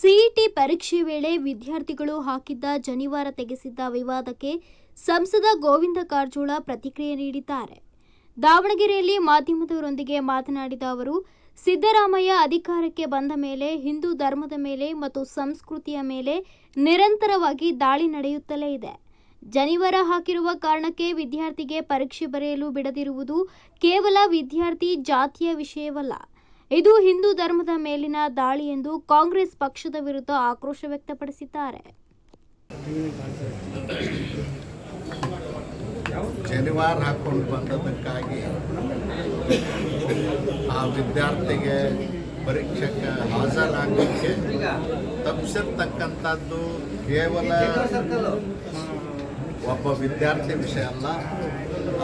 CET ಪರೀಕ್ಷೆ ವೇಳೆ ವಿದ್ಯಾರ್ಥಿಗಳು ಹಾಕಿದ್ದ ಜನಿವಾರ ತೆಗೆಸಿದ್ದ ವಿವಾದಕ್ಕೆ ಸಂಸದ ಗೋವಿಂದ ಕಾರಜೋಳ ಪ್ರತಿಕ್ರಿಯೆ ನೀಡಿದ್ದಾರೆ. ದಾವಣಗೆರೆಯಲ್ಲಿ ಮಾಧ್ಯಮದವರೊಂದಿಗೆ ಮಾತನಾಡಿದ ಅವರು, ಸಿದ್ದರಾಮಯ್ಯ ಅಧಿಕಾರಕ್ಕೆ ಬಂದ ಮೇಲೆ ಹಿಂದೂ ಧರ್ಮದ ಮೇಲೆ ಮತ್ತು ಸಂಸ್ಕೃತಿಯ ಮೇಲೆ ನಿರಂತರವಾಗಿ ದಾಳಿ ನಡೆಯುತ್ತಲೇ ಇದೆ. ಜನಿವಾರ ಹಾಕಿರುವ ಕಾರಣಕ್ಕೆ ವಿದ್ಯಾರ್ಥಿಗೆ ಪರೀಕ್ಷೆ ಬರೆಯಲು ಬಿಡದಿರುವುದು ಕೇವಲ ವಿದ್ಯಾರ್ಥಿ ಜಾತಿಯ ವಿಷಯವಲ್ಲ. ಇದು ಹಿಂದೂ ಧರ್ಮದ ಮೇಲಿನ ದಾಳಿ ಎಂದು ಕಾಂಗ್ರೆಸ್ ಪಕ್ಷದ ವಿರುದ್ಧ ಆಕ್ರೋಶ ವ್ಯಕ್ತಪಡಿಸಿದ್ದಾರೆ. ಶನಿವಾರ ಹಾಕೊಂಡು ಬಂದದಕ್ಕಾಗಿ ಆ ವಿದ್ಯಾರ್ಥಿಗೆ ಪರೀಕ್ಷೆಗೆ ಹಾಜರಾಗಲಿಕ್ಕೆ ತಪ್ಪಿಸಿರ್ತಕ್ಕಂಥದ್ದು ಕೇವಲ ಒಬ್ಬ ವಿದ್ಯಾರ್ಥಿ ವಿಷಯ ಅಲ್ಲ,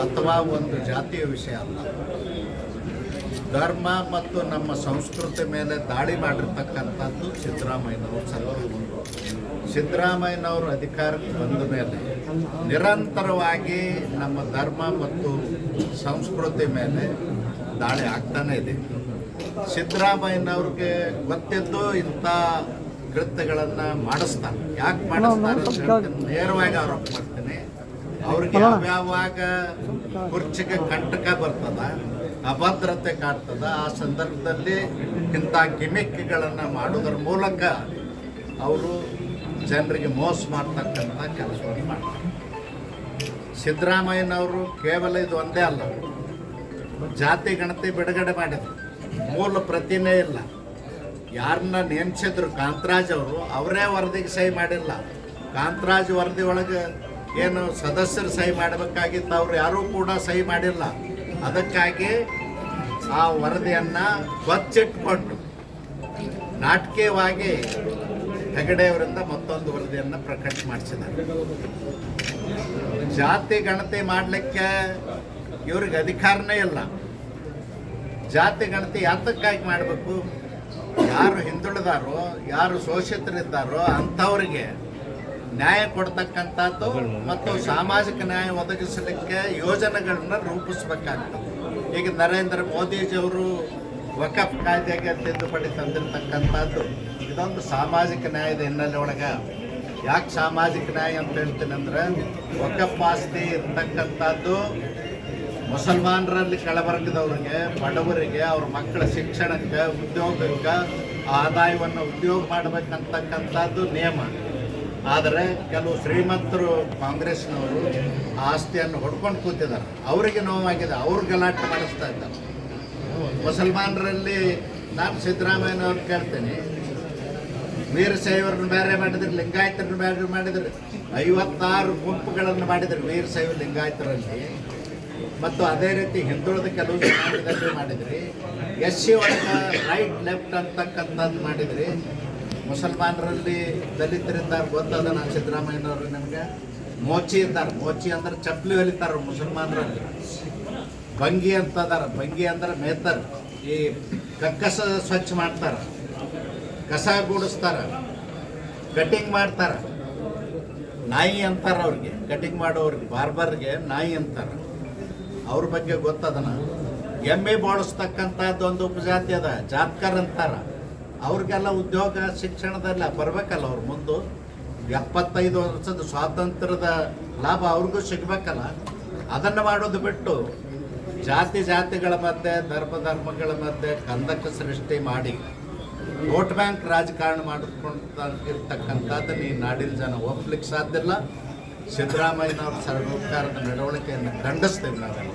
ಅಥವಾ ಒಂದು ಜಾತಿಯ ವಿಷಯ ಅಲ್ಲ. ಧರ್ಮ ಮತ್ತು ನಮ್ಮ ಸಂಸ್ಕೃತಿ ಮೇಲೆ ದಾಳಿ ಮಾಡಿರ್ತಕ್ಕಂಥದ್ದು ಸಿದ್ದರಾಮಯ್ಯನವರು ಸರ್ಕಾರ ಸಿದ್ದರಾಮಯ್ಯನವರು ಅಧಿಕಾರಕ್ಕೆ ಬಂದ ಮೇಲೆ ನಿರಂತರವಾಗಿ ನಮ್ಮ ಧರ್ಮ ಮತ್ತು ಸಂಸ್ಕೃತಿ ಮೇಲೆ ದಾಳಿ ಆಗ್ತಾನೆ ಇದೆ. ಸಿದ್ದರಾಮಯ್ಯನವ್ರಿಗೆ ಗೊತ್ತಿದ್ದು ಇಂಥ ಕೃತ್ಯಗಳನ್ನು ಮಾಡಿಸ್ತಾನೆ ಯಾಕೆ ಮಾಡಿಸ್ತಾರೆ. ನೇರವಾಗಿ ಆರೋಪ ಮಾಡ್ತೀನಿ. ಅವ್ರಿಗೆ ಯಾವ್ಯಾವಾಗ ಕುರ್ಚಿಗೆ ಕಂಟಕ ಬರ್ತದ ಅಭದ್ರತೆ ಕಾಡ್ತದ ಆ ಸಂದರ್ಭದಲ್ಲಿ ಇಂಥ ಗಿಮಿಕ್ಗಳನ್ನು ಮಾಡೋದ್ರ ಮೂಲಕ ಅವರು ಜನರಿಗೆ ಮೋಸ ಮಾಡ್ತಕ್ಕಂಥ ಕೆಲಸವನ್ನು ಮಾಡ್ತಾರೆ. ಸಿದ್ದರಾಮಯ್ಯನವರು ಕೇವಲ ಇದು ಒಂದೇ ಅಲ್ಲ. ಜಾತಿ ಗಣತಿ ಬಿಡುಗಡೆ ಮಾಡಿದ್ರು. ಮೂಲ ಪ್ರತಿನೇ ಇಲ್ಲ. ಯಾರನ್ನ ನೇಮಿಸಿದ್ರು ಕಾಂತರಾಜ್ ಅವರು, ಅವರೇ ವರದಿಗೆ ಸಹಿ ಮಾಡಿಲ್ಲ. ಕಾಂತರಾಜ್ ವರದಿ ಒಳಗೆ ಏನು ಸದಸ್ಯರು ಸಹಿ ಮಾಡಬೇಕಾಗಿತ್ತು, ಅವ್ರು ಯಾರೂ ಕೂಡ ಸಹಿ ಮಾಡಿಲ್ಲ. ಅದಕ್ಕಾಗಿ ಆ ವರದಿಯನ್ನು ಬಚ್ಚಿಟ್ಕೊಂಡು ನಾಟಕೀಯವಾಗಿ ಹೆಗಡೆಯವರಿಂದ ಮತ್ತೊಂದು ವರದಿಯನ್ನು ಪ್ರಕಟ ಮಾಡಿಸಿದ್ದಾರೆ. ಜಾತಿ ಗಣತಿ ಮಾಡಲಿಕ್ಕೆ ಇವ್ರಿಗೆ ಅಧಿಕಾರನೇ ಇಲ್ಲ. ಜಾತಿ ಗಣತಿ ಯಾತಕ್ಕಾಗಿ ಮಾಡಬೇಕು? ಯಾರು ಹಿಂದುಳಿದಾರೋ, ಯಾರು ಶೋಷಿತರಿದ್ದಾರೋ ಅಂಥವ್ರಿಗೆ ನ್ಯಾಯ ಕೊಡ್ತಕ್ಕಂಥದ್ದು ಮತ್ತು ಸಾಮಾಜಿಕ ನ್ಯಾಯ ಒದಗಿಸಲಿಕ್ಕೆ ಯೋಜನೆಗಳನ್ನ ರೂಪಿಸ್ಬೇಕಾಗ್ತದೆ. ಈಗ ನರೇಂದ್ರ ಮೋದಿಜಿಯವರು ವಕಫ್ ಕಾಯ್ದೆಗೆ ತಿದ್ದುಪಡಿ ತಂದಿರತಕ್ಕಂಥದ್ದು ಇದೊಂದು ಸಾಮಾಜಿಕ ನ್ಯಾಯದ ಹಿನ್ನೆಲೆ ಒಳಗೆ. ಯಾಕೆ ಸಾಮಾಜಿಕ ನ್ಯಾಯ ಅಂತ ಹೇಳ್ತೀನಿ ಅಂದ್ರೆ ವಕಫ್ ಆಸ್ತಿ ಇರ್ತಕ್ಕಂಥದ್ದು ಮುಸಲ್ಮಾನರಲ್ಲಿ ಕೆಳವರ್ಗದವ್ರಿಗೆ ಬಡವರಿಗೆ ಅವ್ರ ಮಕ್ಕಳ ಶಿಕ್ಷಣಕ್ಕೆ ಉದ್ಯೋಗಕ್ಕೆ ಆದಾಯವನ್ನು ಉದ್ಯೋಗ ಮಾಡಬೇಕಂತಕ್ಕಂಥದ್ದು ನಿಯಮ. ಆದರೆ ಕೆಲವು ಶ್ರೀಮಂತರು ಕಾಂಗ್ರೆಸ್ನವರು ಆಸ್ತಿಯನ್ನು ಹೊಡ್ಕೊಂಡು ಕೂತಿದ್ದಾರೆ. ಅವರಿಗೆ ನೋವಾಗಿದೆ, ಅವ್ರು ಗಲಾಟೆ ಮಾಡಿಸ್ತಾ ಇದ್ದಾರೆ. ಮುಸಲ್ಮಾನರಲ್ಲಿ ನಾನು ಸಿದ್ದರಾಮಯ್ಯನವ್ರು ಕೇಳ್ತೀನಿ. ವೀರಶೈವರನ್ನು ಬೇರೆ ಮಾಡಿದ್ರು, ಲಿಂಗಾಯತರನ್ನು ಬೇರೆ ಮಾಡಿದ್ರು. ಐವತ್ತಾರು ಗುಂಪುಗಳನ್ನು ಮಾಡಿದ್ರು ವೀರಶೈವ ಲಿಂಗಾಯತರಲ್ಲಿ. ಮತ್ತು ಅದೇ ರೀತಿ ಹಿಂದುಳಿದ ಕೆಲವು ಮಾಡಿದ್ರಿ. ಎಸ್ ಸಿ ಒಳಗೆ ರೈಟ್ ಲೆಫ್ಟ್ ಅಂತಕ್ಕಂಥದ್ದು ಮಾಡಿದ್ರಿ. ಮುಸಲ್ಮಾನರಲ್ಲಿ ದಲಿತರಿದ್ದಾರೆ, ಗೊತ್ತದ ನಾನು ಸಿದ್ದರಾಮಯ್ಯನವರು ನಮಗೆ. ಮೋಚಿ ಇದ್ದಾರೆ, ಮೋಚಿ ಅಂದ್ರೆ ಚಪ್ಪಲಿ ಹೊಲಿತಾರೆ ಮುಸಲ್ಮಾನರಲ್ಲಿ. ಭಂಗಿ ಅಂತ ಭಂಗಿ ಅಂದ್ರೆ ಮೇತರ್. ಈ ಕಕ್ಕಸ ಸ್ವಚ್ಛ ಮಾಡ್ತಾರೆ, ಕಸ ಗೂಡಿಸ್ತಾರ, ಕಟಿಂಗ್ ಮಾಡ್ತಾರ. ನಾಯಿ ಅಂತಾರ ಅವ್ರಿಗೆ, ಕಟಿಂಗ್ ಮಾಡೋರಿಗೆ ಬಾರ್ಬರ್ಗೆ ನಾಯಿ ಅಂತಾರ. ಅವ್ರ ಬಗ್ಗೆ ಗೊತ್ತದನ ಎಮ್ಮೆ ಬಾಡಿಸ್ತಕ್ಕಂಥದ್ದು ಒಂದು ಉಪಜಾತಿ ಅದ, ಜಾತ್ಕರ್ ಅಂತಾರ. ಅವ್ರಿಗೆಲ್ಲ ಉದ್ಯೋಗ, ಶಿಕ್ಷಣದಲ್ಲ ಬರಬೇಕಲ್ಲ ಅವ್ರ ಮುಂದೆ. ಎಪ್ಪತ್ತೈದು ವರ್ಷದ ಸ್ವಾತಂತ್ರ್ಯದ ಲಾಭ ಅವ್ರಿಗೂ ಸಿಗ್ಬೇಕಲ್ಲ. ಅದನ್ನು ಮಾಡೋದು ಬಿಟ್ಟು ಜಾತಿ ಜಾತಿಗಳ ಮಧ್ಯೆ, ಧರ್ಮ ಧರ್ಮಗಳ ಮಧ್ಯೆ ಕಂದಕ ಸೃಷ್ಟಿ ಮಾಡಿ ವೋಟ್ ಬ್ಯಾಂಕ್ ರಾಜಕಾರಣ ಮಾಡಿಕೊಂಡ ಇರ್ತಕ್ಕಂಥದ್ದನ್ನು ಈ ನಾಡಿನ ಜನ ಒಪ್ಲಿಕ್ಕೆ ಸಾಧ್ಯ ಇಲ್ಲ. ಸಿದ್ದರಾಮಯ್ಯನವ್ರ ಸರ್ಕಾರದ ನಡವಳಿಕೆಯನ್ನು ಖಂಡಿಸ್ತೇವೆ ನಾವೆಲ್ಲ.